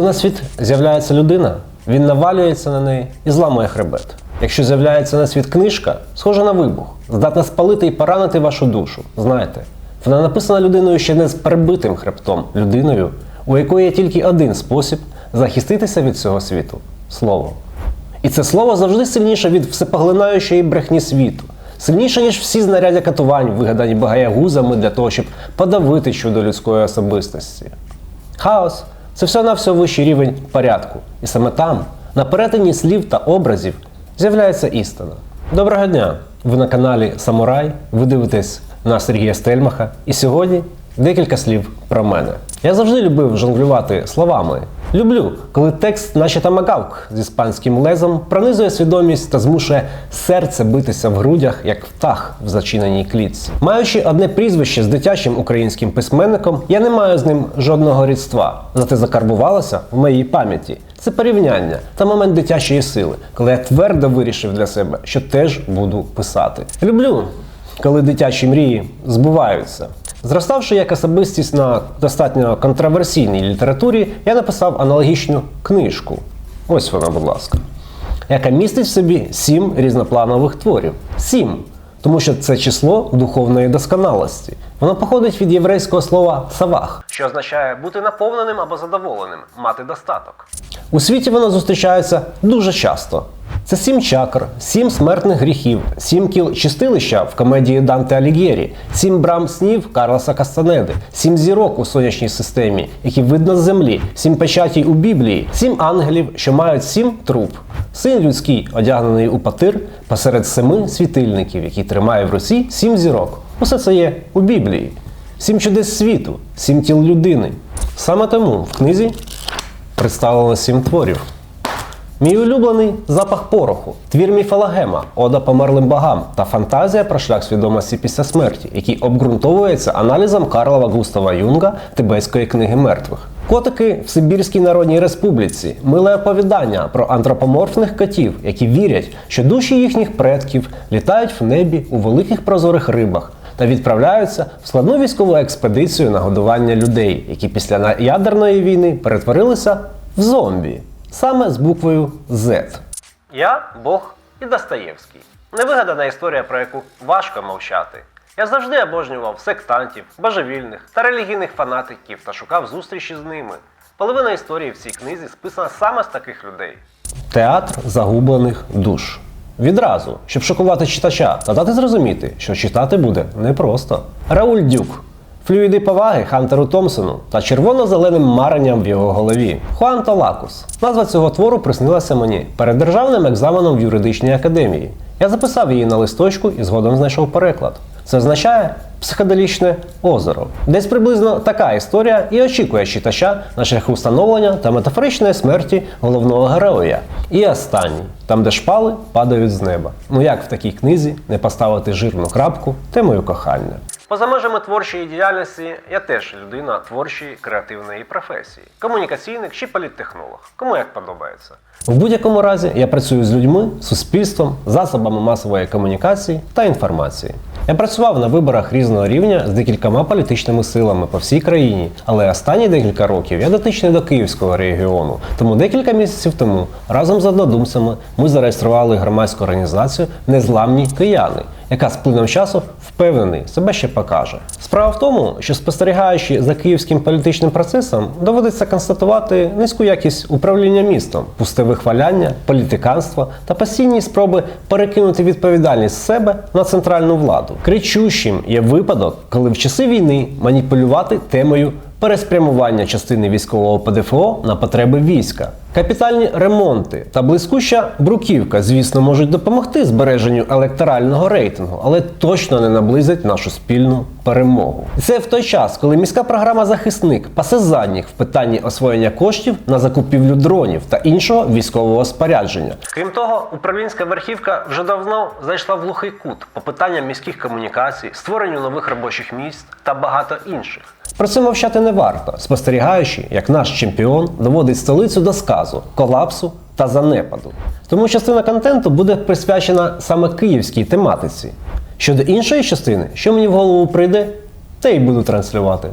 Коли на світ з'являється людина, він навалюється на неї і зламує хребет. Якщо з'являється на світ книжка, схожа на вибух, здатна спалити і поранити вашу душу. Знаєте, вона написана людиною ще не з перебитим хребтом, людиною, у якої є тільки один спосіб захиститися від цього світу слово. І це слово завжди сильніше від всепоглинаючої брехні світу, сильніше, ніж всі знаряддя катувань, вигадані багаягузами для того, щоб подавити чудо людської особистості. Хаос це все на все вищий рівень порядку. І саме там, на перетині слів та образів, з'являється істина. Доброго дня! Ви на каналі Самурай, ви дивитесь на Сергія Стельмаха. І сьогодні декілька слів про мене. Я завжди любив жонглювати словами. Люблю, коли текст, наче тамагавк з іспанським лезом, пронизує свідомість та змушує серце битися в грудях, як птах в зачиненій клітці. Маючи одне прізвище з дитячим українським письменником, я не маю з ним жодного рідства. Зате закарбувалося в моїй пам'яті. Це порівняння та момент дитячої сили, коли я твердо вирішив для себе, що теж буду писати. Люблю, коли дитячі мрії збуваються. Зроставши як особистість на достатньо контроверсійній літературі, я написав аналогічну книжку. Ось вона, будь ласка, яка містить в собі сім різнопланових творів. Сім. Тому що це число духовної досконалості. Воно походить від єврейського слова савах, що означає бути наповненим або задоволеним, мати достаток. У світі воно зустрічається дуже часто. Це сім чакр, сім смертних гріхів, сім кіл чистилища в комедії Данте Алігєрі, сім брам снів Карлоса Кастанеди, сім зірок у сонячній системі, які видно з землі, сім печатій у Біблії, сім ангелів, що мають сім труб. Син людський, одягнений у патир, посеред семи світильників, які тримає в руці сім зірок. Усе це є у Біблії. Сім чудес світу, сім тіл людини. Саме тому в книзі представлено сім творів. Мій улюблений запах пороху, твір міфалагема, ода померлим богам та фантазія про шлях свідомості після смерті, який обґрунтовується аналізом Карлова Густава Юнга Тибетської книги мертвих. Котики в Сибірській Народній Республіці миле оповідання про антропоморфних котів, які вірять, що душі їхніх предків літають в небі у великих прозорих рибах та відправляються в складну військову експедицію на годування людей, які після ядерної війни перетворилися в зомбі саме з буквою Z. Я Бог і Достоєвський. Невигадана історія, про яку важко мовчати. Я завжди обожнював сектантів, божевільних та релігійних фанатиків та шукав зустрічі з ними. Половина історії в цій книзі списана саме з таких людей. Театр загублених душ. Відразу, щоб шокувати читача та дати зрозуміти, що читати буде непросто. Рауль Дюк. Флюїди поваги Хантеру Томпсону та червоно-зеленим маренням в його голові. Хуан Толакус. Назва цього твору приснилася мені перед державним екзаменом в юридичній академії. Я записав її на листочку і згодом знайшов переклад. Це означає психоделічне озеро. Десь приблизно така історія і очікує читача на шляху встановлення та метафоричної смерті головного героя. І останній, там, де шпали падають з неба. Ну як в такій книзі не поставити жирну крапку темою кохання? Поза межами творчої діяльності я теж людина творчої креативної професії, комунікаційник чи політтехнолог, кому як подобається. В будь-якому разі я працюю з людьми, суспільством, засобами масової комунікації та інформації. Я працював на виборах різного рівня з декількома політичними силами по всій країні, але останні декілька років я дотичний до Київського регіону. Тому декілька місяців тому разом з однодумцями ми зареєстрували громадську організацію Незламні кияни, яка з плином часу впевнений себе ще покаже. Справа в тому, що спостерігаючи за київським політичним процесом, доводиться констатувати низьку якість управління містом, пусте вихваляння, політиканство та постійні спроби перекинути відповідальність себе на центральну владу. Кричущим є випадок, коли в часи війни маніпулювати темою переспрямування частини військового ПДФО на потреби війська. Капітальні ремонти та блискуща бруківка, звісно, можуть допомогти збереженню електорального рейтингу, але точно не наблизять нашу спільну перемогу. Це в той час, коли міська програма Захисник пасе задніх в питанні освоєння коштів на закупівлю дронів та іншого військового спорядження. Крім того, управлінська верхівка вже давно зайшла в глухий кут по питанням міських комунікацій, створенню нових робочих місць та багато інших. Про це мовчати не варто, спостерігаючи, як наш чемпіон доводить столицю до сказу, колапсу та занепаду. Тому частина контенту буде присвячена саме київській тематиці. Щодо іншої частини, що мені в голову прийде, те й буду транслювати.